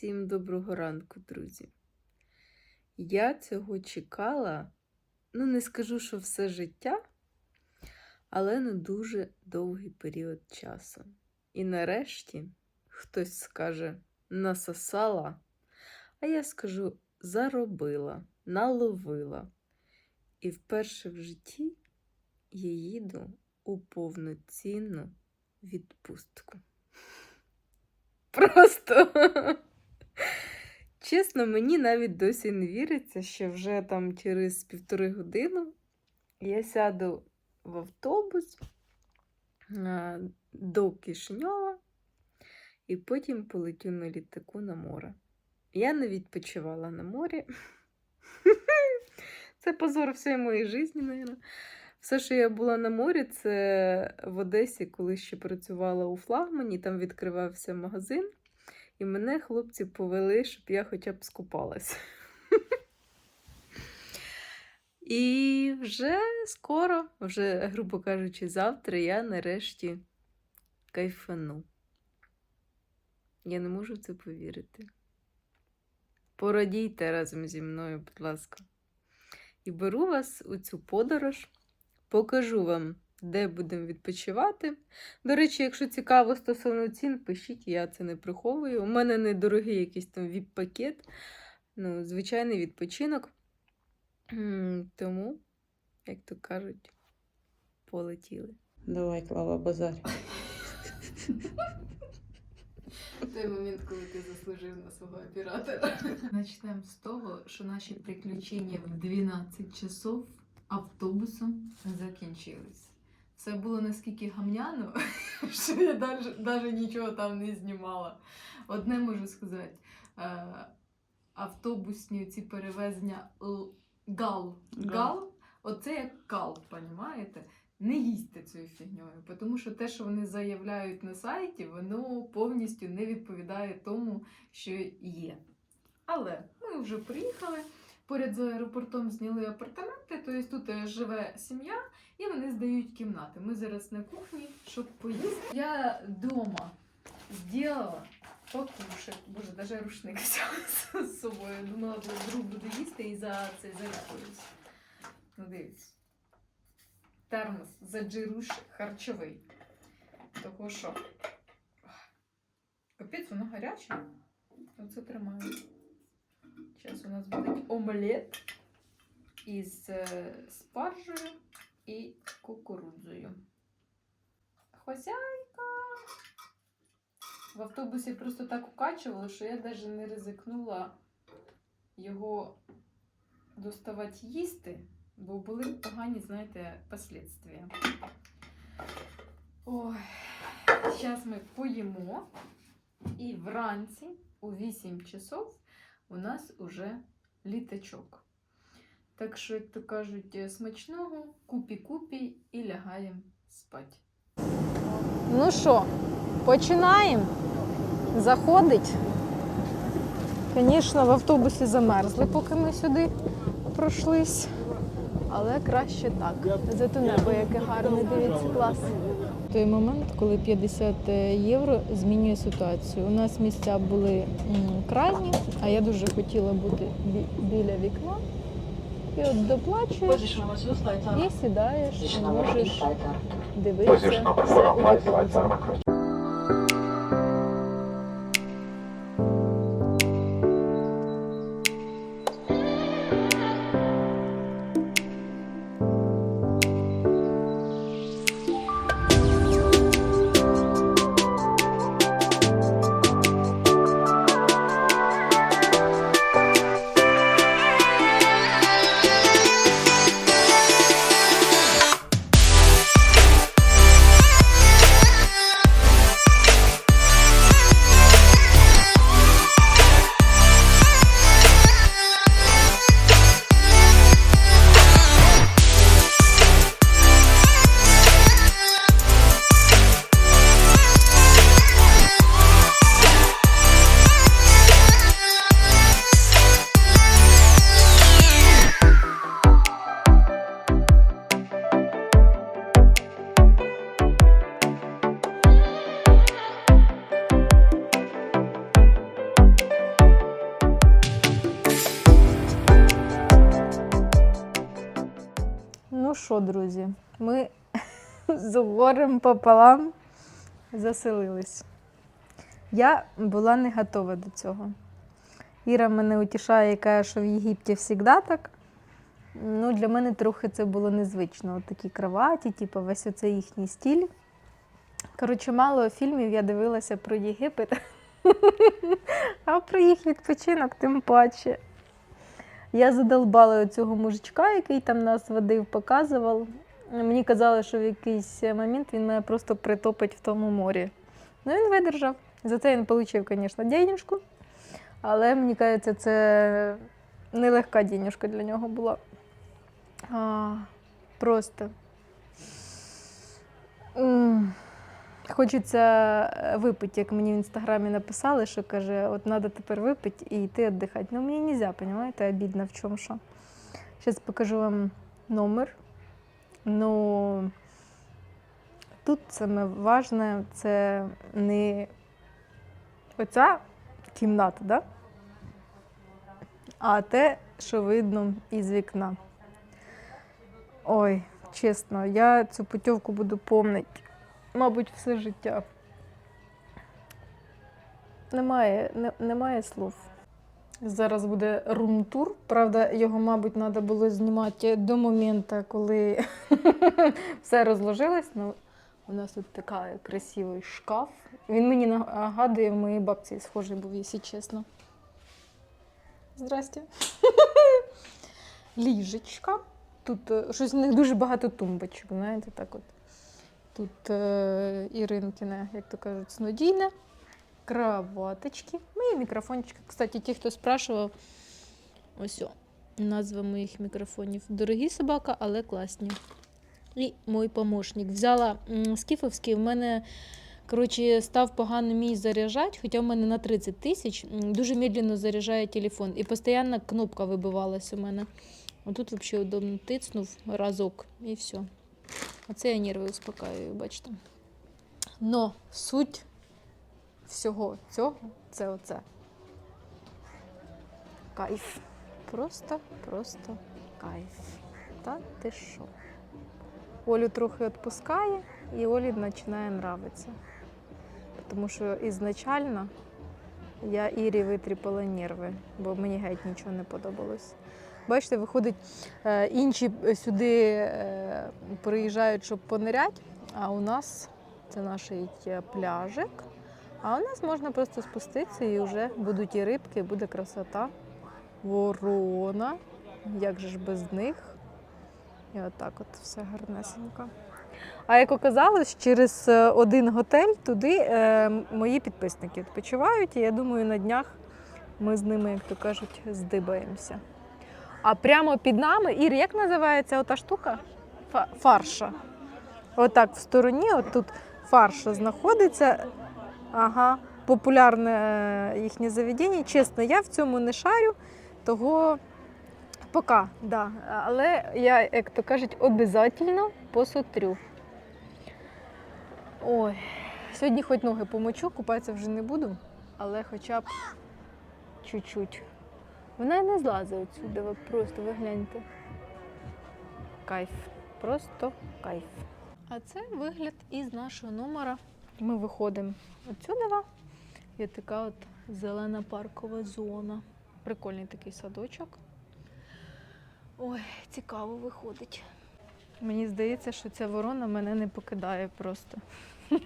Всім доброго ранку, друзі. Я цього чекала, ну не скажу, що все життя, але на дуже довгий період часу. І нарешті хтось скаже насосала, а я скажу заробила, наловила. І вперше в житті я їду у повноцінну відпустку. Просто. Чесно, мені навіть досі не віриться, що вже там через півтори години я сяду в автобус до Кишньова і потім полетю на літаку на море. Я не відпочивала на морі. Це позор всієї моєї житті, мабуть. Все, що я була на морі, це в Одесі, коли ще працювала у флагмані, там відкривався магазин, і мене хлопці повели, щоб я хоча б скупалась. І вже скоро, вже, грубо кажучи, завтра я нарешті кайфану. Я не можу в це повірити. Порадійте разом зі мною, будь ласка. І беру вас у цю подорож. Покажу вам, де будемо відпочивати. До речі, якщо цікаво стосовно цін, пишіть, я це не приховую. У мене недорогий якийсь там віп-пакет, ну, звичайний відпочинок. Тому, як то кажуть, полетіли. Давай, Клава, базар. Той момент, коли ти заслужив на свого оператора. Почнемо з того, що наші приключення в 12 часов автобусом закінчились. Все було наскільки гамняно, що я навіть нічого там не знімала. Одне можу сказати: е, автобусні ці перевезення гал. Гал. Гал, оце як кал, понімаєте? Не їсти цією фігньою, тому що те, що вони заявляють на сайті, воно повністю не відповідає тому, що є. Але ми вже приїхали. Поряд з аеропортом зняли апартаменти, тобто тут е, живе сім'я, і вони здають кімнати. Ми зараз на кухні, щоб поїсти. Я вдома зробила покушать. Боже, навіть рушник взяла з собою. Думала, бо вдруг буду їсти і за це заляпаюсь. Ну, дивіться. Термос заджируш харчовий. Того що. Капець, воно гаряче. Оце тримаю. Зараз у нас буде омлет із е, спаржею і кукурудзою. Хозяйка. В автобусі просто так укачувало, що я навіть не ризикнула його доставати їсти, бо були погані, знаєте, последствия. Ой, зараз ми поїмо. І вранці у 8 часов у нас уже літачок. Так що, як то кажуть, смачного, купі-купі і лягаємо спати. Ну що, починаємо? Заходить. Звісно, в автобусі замерзли, поки ми сюди пройшлись. Але краще так. Зато небо яке гарне, дивіться, клас. Той момент, коли 50 євро змінює ситуацію. У нас місця були крайні, а я дуже хотіла бути біля вікна. І от доплачуєш і сідаєш, можеш дивитися все у що, друзі, ми з горем пополам заселились. Я була не готова до цього. Іра мене утішає і каже, що в Єгипті завжди так. Ну, для мене трохи це було незвично. От такі кроваті, типу, весь оцей їхній стіль. Коротше, мало фільмів я дивилася про Єгипет, а про їх відпочинок тим паче. Я задолбала цього мужичка, який там нас водив, показував. Мені казали, що в якийсь момент він мене просто притопить в тому морі. Ну, він видержав. За це він отримав, звісно, денежку. Але мені кажеться, це нелегка денежка для нього була. А, просто. Хочеться е, випити, як мені в інстаграмі написали, що каже, от треба тепер випити і йти віддихати. Ну, мені не можна, розумієте, обідно в чому що. Зараз покажу вам номер. Ну, тут саме важне це не оця кімната, да? а те, що видно із вікна. Ой, чесно, я цю путівку буду помнити, мабуть, все життя. Немає, не, немає слов. Зараз буде рум-тур. Правда, його, мабуть, треба було знімати до моменту, коли все розложилось. Ну, у нас тут такий красивий шкаф. Він мені нагадує, в моїй бабці схожий був, якщо чесно. Здрасте. Ліжечка. Тут е, щось в них дуже багато тумбочок, знаєте, так от. Тут е, Іринкіне, як то кажуть, снодійне. Кроваточки. Мої мікрофончики. Кстати, ті, хто спрашував, ось о, назва моїх мікрофонів. Дорогі собака, але класні. І мій помощник. Взяла скіфовський, в мене коротше, став погано мій заряджати, хоча в мене на 30 тисяч дуже медленно заряджає телефон. І постійно кнопка вибивалась у мене. А взагалі удобно тицнув разок і все. Оце я нерви успокаюю, бачите. Но суть всього цього це оце. Кайф. Просто, просто кайф. Та ти що? Олю трохи відпускає, і Олі починає нравитися. Тому що ізначально я Ірі витріпала нерви, бо мені геть нічого не подобалось. Бачите, виходить, е, інші сюди е, приїжджають, щоб пониряти, а у нас це наш е, пляжик. А у нас можна просто спуститися і вже будуть і рибки, буде красота. Ворона. Як же ж без них? І отак от все гарнесенько. А як оказалось, через один готель туди е, мої підписники відпочивають, і я думаю, на днях ми з ними, як то кажуть, здибаємося. А прямо під нами, Ір, як називається ота штука? Фарша. Отак в стороні, от тут фарша знаходиться. Ага, популярне е, їхнє заведення. Чесно, я в цьому не шарю, того пока, да. Але я, як то кажуть, обов'язково посотрю. Ой, сьогодні хоч ноги помочу, купатися вже не буду, але хоча б чуть-чуть. Вона не злазить отсюди, ви просто ви гляньте. Кайф. Просто кайф. А це вигляд із нашого номера. Ми виходимо отсюди. Є така от зелена паркова зона. Прикольний такий садочок. Ой, цікаво виходить. Мені здається, що ця ворона мене не покидає просто.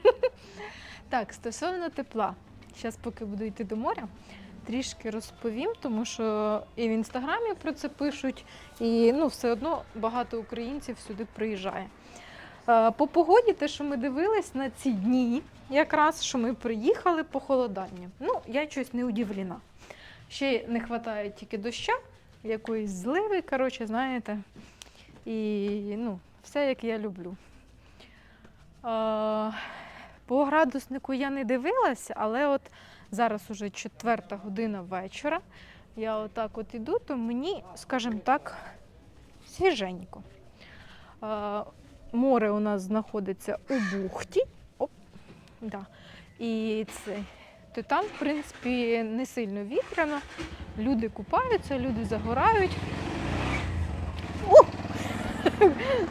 Так, стосовно тепла. Зараз, поки буду йти до моря, трішки розповім, тому що і в інстаграмі про це пишуть, і ну, все одно багато українців сюди приїжджає. Е, По погоді, те, що ми дивились на ці дні, якраз що ми приїхали похолодання. Ну, я щось не удивлена. Ще не вистачає тільки доща, якоїсь зливи, коротше, знаєте. І ну, все як я люблю. Е, По градуснику я не дивилася, але от зараз уже четверта година вечора. Я отак от іду, то мені, скажімо так, свіженько. Море у нас знаходиться у бухті. Оп, да. І це, то там, в принципі, не сильно вітряно. Люди купаються, люди загорають. О!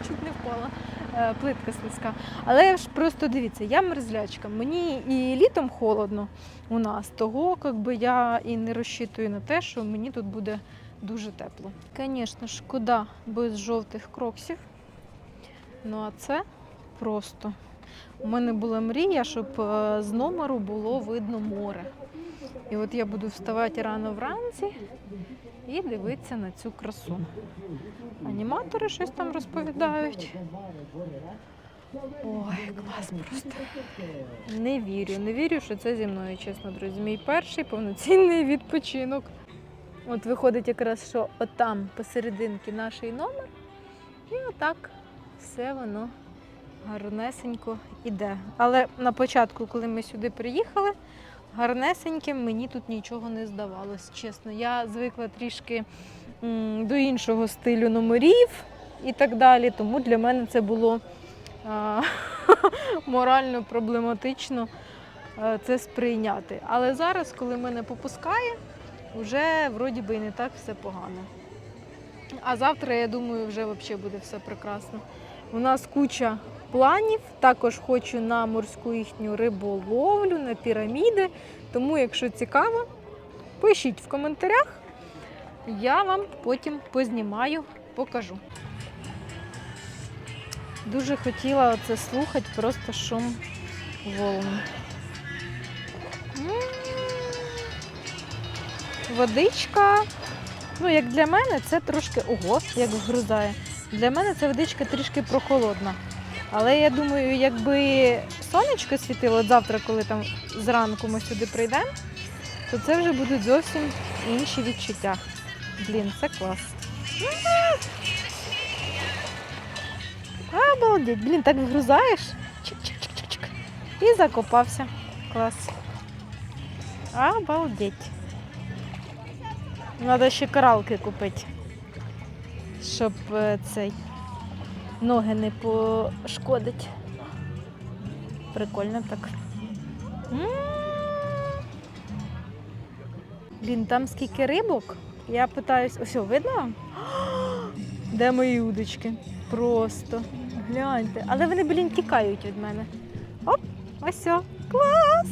Чуть не впала. Е, Плитка слизька. Але ж просто дивіться, я мерзлячка. Мені і літом холодно у нас, того якби я і не розчитую на те, що мені тут буде дуже тепло. Звісно, шкода без жовтих кроксів. Ну а це просто. У мене була мрія, щоб е, з номеру було видно море. І от я буду вставати рано вранці і дивитися на цю красу. Аніматори щось там розповідають. Ой, клас просто. Не вірю, не вірю, що це зі мною, чесно, друзі. Мій перший повноцінний відпочинок. От виходить якраз, що отам посерединки наш номер, і отак все воно гарнесенько іде. Але на початку, коли ми сюди приїхали, гарнесеньким мені тут нічого не здавалось, чесно. Я звикла трішки до іншого стилю номерів і так далі, тому для мене це було морально проблематично е, це сприйняти. Але зараз, коли мене попускає, вже вроді би і не так все погано. А завтра, я думаю, вже взагалі буде все прекрасно. У нас куча планів. Також хочу на морську їхню риболовлю, на піраміди. Тому, якщо цікаво, пишіть в коментарях. Я вам потім познімаю, покажу. Дуже хотіла це слухати, просто шум волн. Водичка. Ну, як для мене, це трошки ого, як вгрузає. Для мене ця водичка трішки прохолодна. Але я думаю, якби сонечко світило завтра, коли там зранку ми сюди прийдемо, то це вже будуть зовсім інші відчуття. Блін, це клас. Обалдеть, блін, так вгрузаєш. Чик-чик-чик-чик. І закопався. Клас. Обалдеть. Треба ще коралки купити, щоб е, цей ноги не пошкодить. Прикольно так. Блін, там скільки рибок. Я питаюсь, ось видно? Де мої удочки? Просто. Гляньте. Але вони, блін, тікають від мене. Оп, ось о. Клас!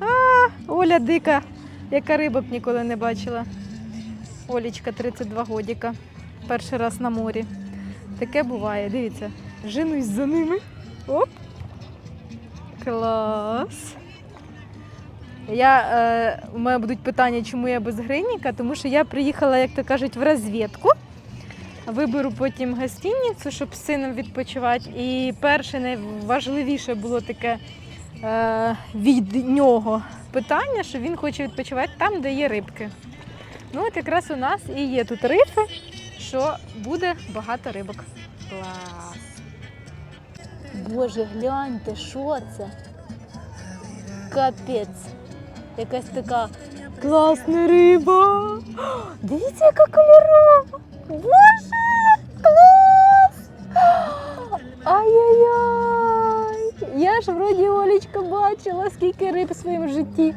А, Оля дика, яка рибок ніколи не бачила. Олічка 32 годіка. Перший раз на морі. Таке буває, дивіться. Женусь за ними. Оп. Клас. Я, е, у мене будуть питання, чому я без гринніка, тому що я приїхала, як то кажуть, в розвідку. Виберу потім гостиницю, щоб з сином відпочивати. І перше найважливіше було таке е, від нього питання, що він хоче відпочивати там, де є рибки. Ну, от якраз у нас і є тут рифи, що буде багато рибок. Клас. Боже, гляньте, що це? Капець. Якась така класна риба. Дивіться, яка кольорова. Боже, клас! Ай-яй-яй! Я ж вроді Олічка бачила, скільки риб в своєму житті.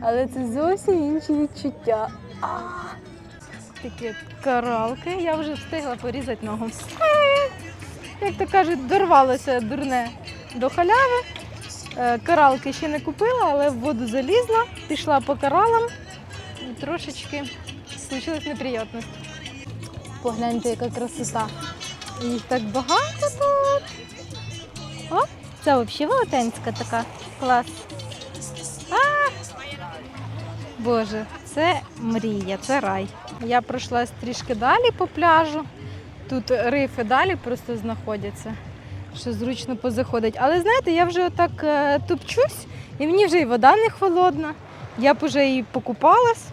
Але це зовсім інші відчуття. Такі коралки. Я вже встигла порізати ногу. Як то кажуть, дорвалося дурне до халяви. Е, Коралки ще не купила, але в воду залізла, пішла по коралам і трошечки случилась неприємність. Погляньте, яка красота. Їх так багато тут. О, це взагалі велетенська така. Клас. А! Боже, це мрія, це рай. Я пройшлась трішки далі по пляжу. Тут рифи далі просто знаходяться, що зручно позаходить. Але знаєте, я вже отак е, тупчусь, і мені вже і вода не холодна. Я б вже і покупалась,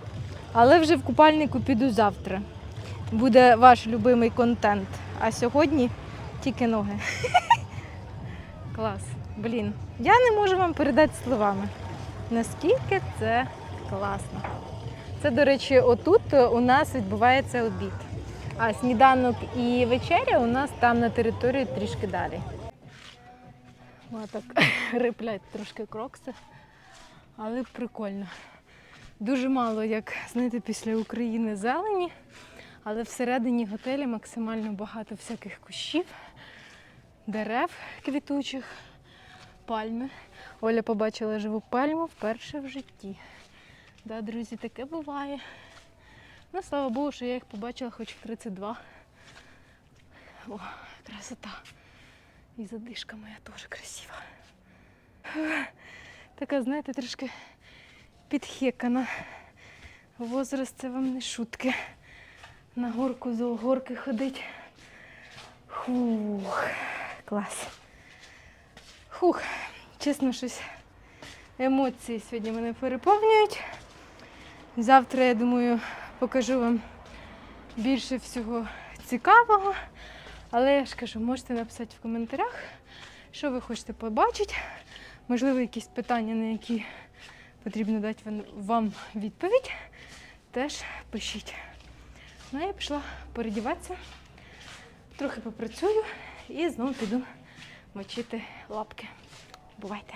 але вже в купальнику піду завтра. Буде ваш любимий контент. А сьогодні тільки ноги. Клас. Блін, я не можу вам передати словами, наскільки це класно. Це, до речі, отут у нас відбувається обід. А сніданок і вечеря у нас там на території трішки далі. О, так риплять трошки крокси, але прикольно. Дуже мало, як знаєте, після України зелені. Але всередині готелі максимально багато всяких кущів, дерев квітучих, пальми. Оля побачила живу пальму вперше в житті. Да, друзі, таке буває. Ну, слава Богу, що я їх побачила хоч в 32. О, красота. І задишка моя теж красива. Така, знаєте, трошки підхекана. Возраст це вам не шутки. На горку за горки ходить. Хух, клас. Хух, чесно, щось емоції сьогодні мене переповнюють. Завтра, я думаю, покажу вам більше всього цікавого. Але я ж кажу, можете написати в коментарях, що ви хочете побачити. Можливо, якісь питання, на які потрібно дати вам- відповідь, теж пишіть. Ну, а я пішла передіватися, трохи попрацюю і знову піду мочити лапки. Бувайте!